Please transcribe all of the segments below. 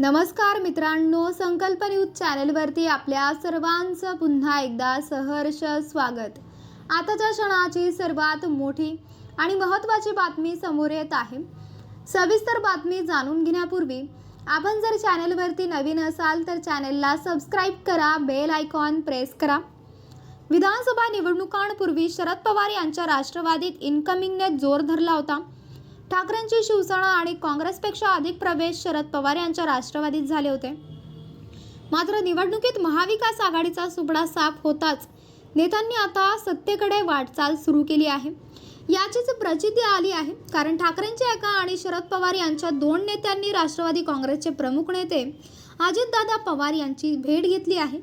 नमस्कार मित्रांनो संकल्प न्यूज चॅनेलवरती आपल्या सर्वांचं पुन्हा एकदा सहर्ष स्वागत. आताच्या क्षणाची सर्वात मोठी आणि महत्त्वाची बातमी समोर येत आहे. सविस्तर बातमी जाणून घेण्यापूर्वी आपण जर चॅनेलवरती नवीन असाल तर चॅनलला सबस्क्राईब करा बेल आयकॉन प्रेस करा. विधानसभा निवडणुकांपूर्वी शरद पवार यांच्या राष्ट्रवादीत इन्कमिंगने जोर धरला होता. ठाकरेंची शिवसेना आणि काँग्रेसपेक्षा अधिक प्रवेश शरद पवार यांच्या राष्ट्रवादीत झाले होते. मात्र निवडणुकीत महाविकास आघाडीचा सुपडा साफ होताच नेत्यांनी आता सत्तेकडे वाटचाल सुरू केली आहे. याचीच प्रचिती आली आहे. कारण ठाकरेंच्या एका आणि शरद पवार यांच्या दोन नेत्यांनी राष्ट्रवादी काँग्रेसचे प्रमुख नेते अजितदादा पवार यांची भेट घेतली आहे.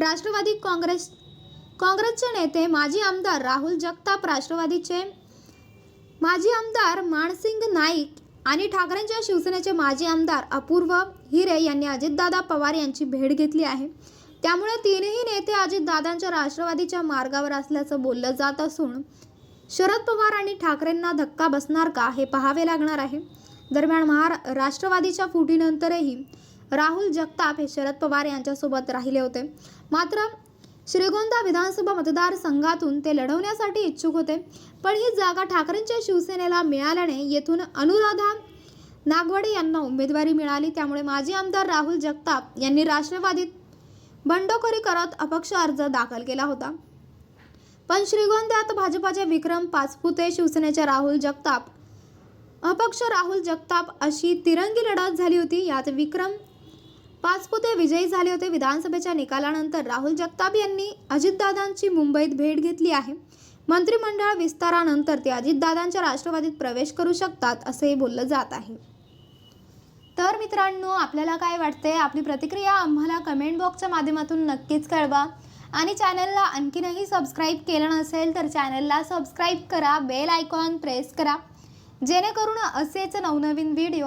राष्ट्रवादी काँग्रेस काँग्रेसचे नेते माजी आमदार राहुल जगताप राष्ट्रवादीचे माजी आमदार मानसिंग नाईक आणि ठाकरेंच्या शिवसेनेचे माजी आमदार अपूर्व हिरे यांनी अजितदादा पवार यांची भेट घेतली आहे. त्यामुळे तीनही नेते अजितदादांच्या राष्ट्रवादीच्या मार्गावर असल्याचं बोललं जात असून शरद पवार आणि ठाकरेंना धक्का बसणार का हे पाहावे लागणार आहे. दरम्यान महारा राष्ट्रवादीच्या फुटीनंतरही राहुल जगताप हे शरद पवार यांच्यासोबत राहिले होते. मात्र श्रीगोंदा विधानसभा मतदारसंघातून ते लढवण्यासाठी इच्छुक होते. पण ही जागा ठाकरेंच्या शिवसेनेला मिळाल्याने येथून अनुराधा नागवडे यांना उमेदवारी मिळाली. त्यामुळे माजी आमदार राहुल जगताप यांनी राष्ट्रवादीत बंडखोरी करत अपक्ष अर्ज दाखल केला होता. पण श्रीगोंद्यात भाजपाचे विक्रम पाचपुते शिवसेनेचे राहुल जगताप अपक्ष राहुल जगताप अशी तिरंगी लढत झाली होती. यात विक्रम पाचपुते विजयी झाले होते. विधानसभेच्या निकालानंतर राहुल जगताप यांनी अजितदादांची मुंबईत भेट घेतली आहे. मंत्रिमंडळ विस्तारानंतर ते अजितदादांच्या राष्ट्रवादीत प्रवेश करू शकतात असंही बोललं जात आहे. तर मित्रांनो आपल्याला काय वाटते आपली प्रतिक्रिया आम्हाला कमेंट बॉक्सच्या माध्यमातून नक्कीच कळवा. आणि चॅनलला आणखीनही सबस्क्राईब केलं नसेल तर चॅनलला सबस्क्राईब करा. बेल आयकॉन प्रेस करा. जेणेकरून असेच नवनवीन व्हिडिओ